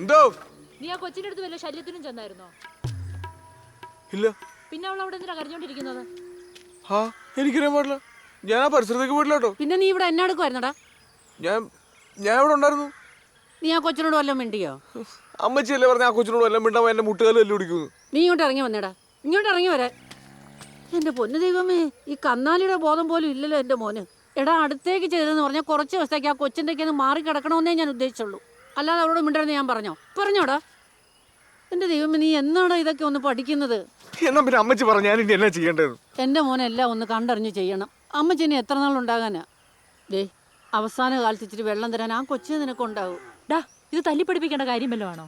എന്തോ? നീ ആ കൊച്ചിന്റെ അടുത്ത് വല്ല ശല്യത്തിനും ചെന്നായിരുന്നോ? ഇല്ല. പിന്നെ അവൾ അവിടെ എന്തിനാ കരഞ്ഞോണ്ടിരിക്കുന്നത്? ആ എനിക്കറിയാൻ പാടില്ല. ഞാൻ ആ പരിസരത്തേക്ക് പോയിട്ടില്ല കേട്ടോ. പിന്നെ നീ ഇവിടെ എന്നെ എടുക്കുമായിരുന്നടാ ഞാൻ ഞാൻ ഇവിടെ ഉണ്ടായിരുന്നു? നീ ആ കൊച്ചിനോട് വല്ലതും മിണ്ടിയോ? അമ്മച്ചിയല്ലേ പറഞ്ഞ ആ കൊച്ചിനോട് വല്ലതും മിണ്ടാൻ എന്റെ മുട്ടുകാലും എല്ലാം പിടിക്കുന്നു നീ ഇങ്ങോട്ട് ഇറങ്ങി വന്നേടാ. ഇങ്ങോട്ട് ഇറങ്ങി വരാൻ. എന്റെ പൊന്നു ദൈവമേ ഈ കന്നാലിയുടെ ബോധം പോലും ഇല്ലല്ലോ എന്റെ മോന്. എടാ അടുത്തേക്ക് ചെയ്തതെന്ന് പറഞ്ഞാൽ കുറച്ച് ദിവസത്തേക്ക് ആ കൊച്ചിന്റെ ഒന്ന് മാറി കിടക്കണമെന്നേ ഞാൻ ഉദ്ദേശിച്ചുള്ളൂ. അല്ലാതെ അവളോട് മിണ്ടരുന്ന് ഞാൻ പറഞ്ഞോ? പറഞ്ഞോടാ. എന്റെ ദൈവമേ നീ എന്നാടാ ഇതൊക്കെ ഒന്ന് പഠിക്കുന്നത്? എന്നാ പിന്നെ അമ്മച്ചി പറഞ്ഞു ഞാൻ ഇനി എന്നാ ചെയ്യേണ്ടത്? മോനെ എല്ലാം ഒന്ന് കണ്ടറിഞ്ഞ് ചെയ്യണം. അമ്മച്ചിനി എത്ര നാളുണ്ടാകാനാ? ദേ അവസാന കാലത്ത് ഇച്ചിരി വെള്ളം തരാൻ ആ കൊച്ചിന് നിനക്കുണ്ടാവും. ഡാ ഇത് തല്ലിപ്പടിപ്പിക്കേണ്ട കാര്യം വല്ലതും ആണോ?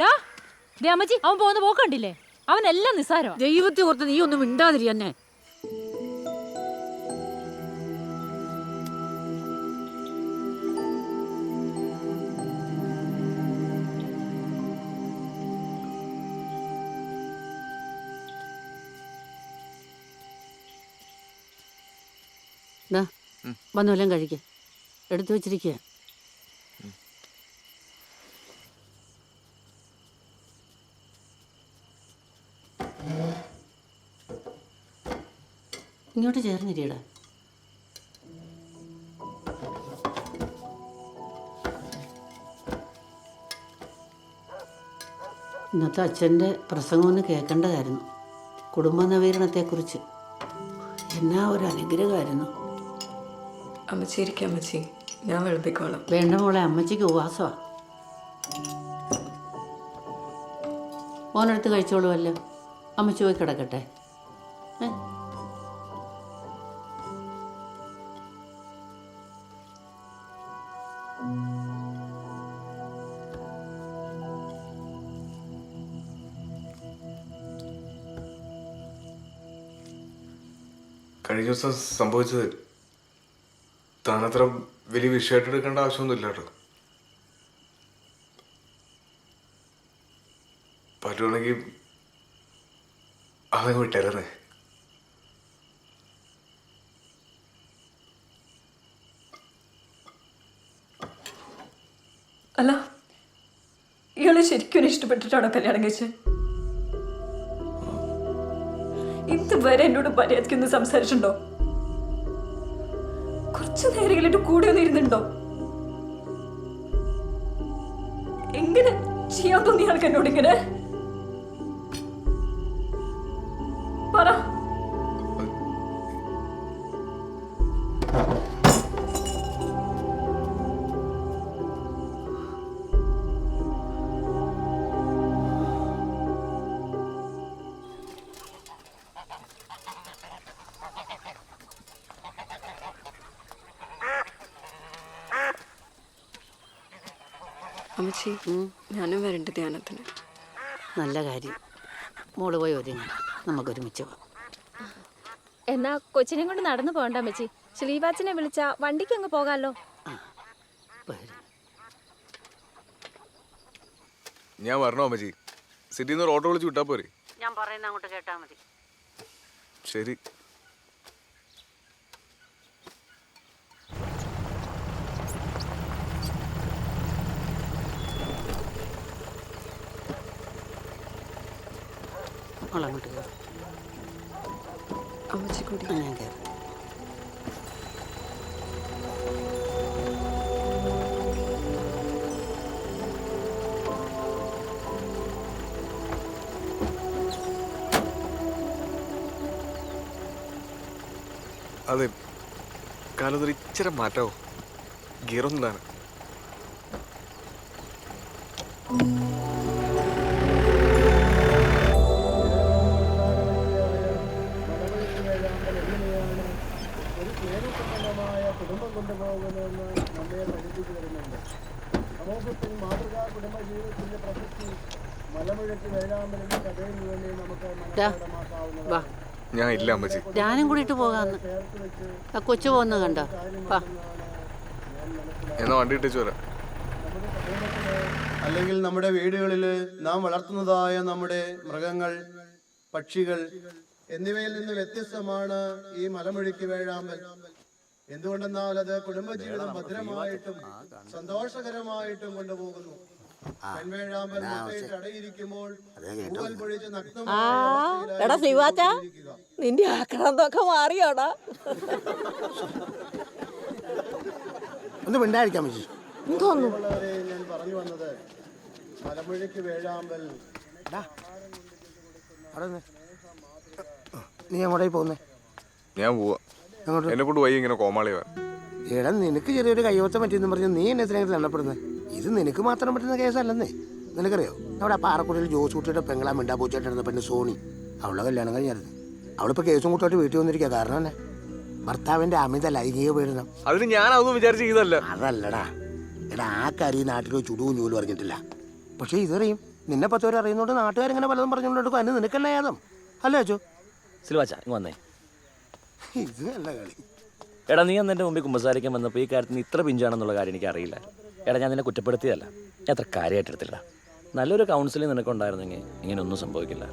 ഡാ ദേ അമ്മച്ചി അവൻ പോകുന്ന പോക്കണ്ടില്ലേ അവനെല്ലാം അവൻ എല്ലാം നിസ്സാരമാ ദൈവത്തെ ഓർത്ത് നീ ഒന്നും മിണ്ടാതിരി എന്നെ. ദാ, വന്ന് വല്ലതും കഴിക്ക. എടുത്തു വെച്ചിരിക്കുക ഇങ്ങോട്ട് ചേർന്നിരിയടാ. ഇന്നത്തെ അച്ഛന്റെ പ്രസംഗം ഒന്ന് കേൾക്കേണ്ടതായിരുന്നു. കുടുംബ നവീകരണത്തെക്കുറിച്ച്. എന്നാ ഒരു അനുഗ്രഹമായിരുന്നു. അമ്മച്ചി ഇരിക്കാം അമ്മച്ചി. ഞാൻ വെളുപ്പിക്കോളാം. വേണ്ട മോളെ അമ്മച്ചിക്ക് ഉപവാസമാ. കഴിച്ചോളൂ കഴിച്ചോളുമല്ലോ അമ്മച്ചി പോയി കിടക്കട്ടെ. ഏ? കഴിഞ്ഞ ദിവസം സംഭവിച്ചത് താനത്ര വലിയ വിഷയമായിട്ട് എടുക്കേണ്ട ആവശ്യമൊന്നുമില്ല കേട്ടോ. പറ്റുവാണെങ്കിൽ അതങ്ങ് വിട്ടേരണേ അല്ല ഇയാളെ ശരിക്കും ഇഷ്ടപ്പെട്ടിട്ടാണോ കല്യാണം കഴിച്ചത് ഇതുവരെ എന്നോട് മര്യാദയ്ക്കൊന്ന് സംസാരിച്ചിട്ടുണ്ടോ? കുറച്ചു നേരങ്ങളിട്ട് കൂടെ ഒന്ന് ഇരുന്നുണ്ടോ എങ്ങനെ ചെയ്യാൻ തോന്നി ആൾക്ക് എന്നോട് ഇങ്ങനെ? അമ്മച്ചി ഞാനും വരണ്ട ധ്യാനത്തിന്. നല്ല കാര്യം. മോൾ പോയി ഒരുങ്ങ നമുക്ക് ഒരുമിച്ച് പോവാം എന്നാ കൊച്ചിനെ കൊണ്ട് നടന്നു പോകണ്ട അമ്മച്ചി. ശ്രീവാച്ചിനെ വിളിച്ച വണ്ടിക്ക് അങ്ങ് പോകാലോ. ഞാൻ വരണോ അമ്മച്ചി? സിറ്റിന്ന് ഓട്ടോ വിളിച്ച് വിട്ടാ പോരെ. ഞാൻ പറയുന്ന അങ്ങോട്ട് കേട്ടാ മതി. ശരി. കയറും അമ്മച്ചി കൂടി. ഞാൻ കയറി അതെ കാലത്തൊരു ഇച്ചിരി മാറ്റാവോ ഗിയറൊന്നാണ് ദാ, വാ. ഞാൻ ഇല്ല അമ്മച്ചി. ഞാനും കൂടിയിട്ട് പോകാന്ന് ആ കൊച്ചു പോകുന്ന കണ്ടോ? വാ. എന്നാ വണ്ടി ഇട്ടേച്ച് വരാം. അല്ലെങ്കിൽ നമ്മുടെ വീടുകളിൽ നാം വളർത്തുന്നതായ നമ്മുടെ മൃഗങ്ങൾ പക്ഷികൾ എന്നിവയിൽ നിന്ന് വ്യത്യസ്തമാണ് ഈ മലമുഴുക്കി വേഴാമ്പൽ. എന്തുകൊണ്ടെന്നാൽ അത് കുടുംബജീവിതം ഭദ്രമായിട്ടും സന്തോഷകരമായിട്ടും കൊണ്ടുപോകുന്നു. ആ എടാ നിന്റെ ആക്രാന്തൊക്കെ മാറിയോടാ. ഒന്ന് മിണ്ടായിരിക്കാം എന്തോന്നു? ഞാൻ പറഞ്ഞു വന്നത് മലമുഴയ്ക്ക് വേഴാമ്പൽ. നീ എവിടെ പോകുന്നേ? ഞാൻ പോവാ. എങ്ങോട്ട്? എന്നെ കൊണ്ട് ഇങ്ങനെ കോമാളിയാവാൻ എടാ നിനക്ക് ചെറിയൊരു കൈവത്തം പറ്റിയെന്ന് പറഞ്ഞ് നീ എന്നെ എത്രയെങ്കിലും എണ്ണപ്പെടുന്നത് ഇത് നിനക്ക് മാത്രം പറ്റുന്ന കേസല്ലെന്നേ. നിനക്കറിയോ? അവിടെ ആ പാറക്കുടിയിൽ ജോസ് കുട്ടിയുടെ പെങ്ങളാ മിണ്ടാ പൂച്ചായിട്ട് പെണ്ണ് സോണി. അവളുടെ കല്യാണം കഴിഞ്ഞായിരുന്നു. അവളിപ്പോൾ കേസും കൂട്ടോട്ട് വീട്ടിൽ വന്നിരിക്കുക കാരണം തന്നെ ഭർത്താവിന്റെ അമിത ലൈംഗിക പീഡനം. അതിന് ഞാൻ അതൊന്നും വിചാരിച്ച് അതല്ലടാ. എടാ ആ കരി നാട്ടിൽ ചുടുവും ചൂലും അറിഞ്ഞിട്ടില്ല. പക്ഷേ ഇതറിയും. നിന്നെ പത്ത് പേര് അറിയുന്നോണ്ട് നാട്ടുകാരിങ്ങനെ പലതും പറഞ്ഞുകൊണ്ടെടുക്കും അതിന് നിനക്കല്ല യാതം അല്ലേ അച്ചോ? സിൽവാച്ച ഇങ്ങ് വന്നേ. എടാ നീ അന്ന് എന്റെ മുമ്പിൽ കുമ്പസാരിക്കാൻ വന്നപ്പോൾ ഈ കാര്യത്തിന് ഇത്ര പിഞ്ചാണെന്നുള്ള കാര്യം എനിക്ക് അറിയില്ല. എടാ ഞാൻ നിന്നെ കുറ്റപ്പെടുത്തിയതല്ല. ഞാൻ അത്ര കാര്യമായിട്ട് എടുത്തില്ല നല്ലൊരു കൗൺസിലിംഗ് നിനക്കുണ്ടായിരുന്നെങ്കിൽ ഇങ്ങനെ ഒന്നും സംഭവിക്കില്ല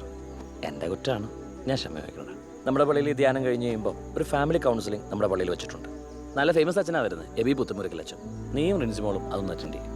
എന്റെ കുറ്റമാണ് ഞാൻ ക്ഷമ വയ്ക്കണം നമ്മുടെ പള്ളിയിൽ ധ്യാനം കഴിഞ്ഞ് കഴിയുമ്പോൾ ഒരു ഫാമിലി കൗൺസിലിംഗ് നമ്മുടെ പള്ളിയിൽ വെച്ചിട്ടുണ്ട്. നല്ല ഫേമസ് അച്ഛനാണ് വരുന്നത്. എബി പുത്തുമുറിക്കൽ അച്ഛൻ. നീയും റിൻസിമോളും അതൊന്ന് അറ്റൻഡ് ചെയ്യും.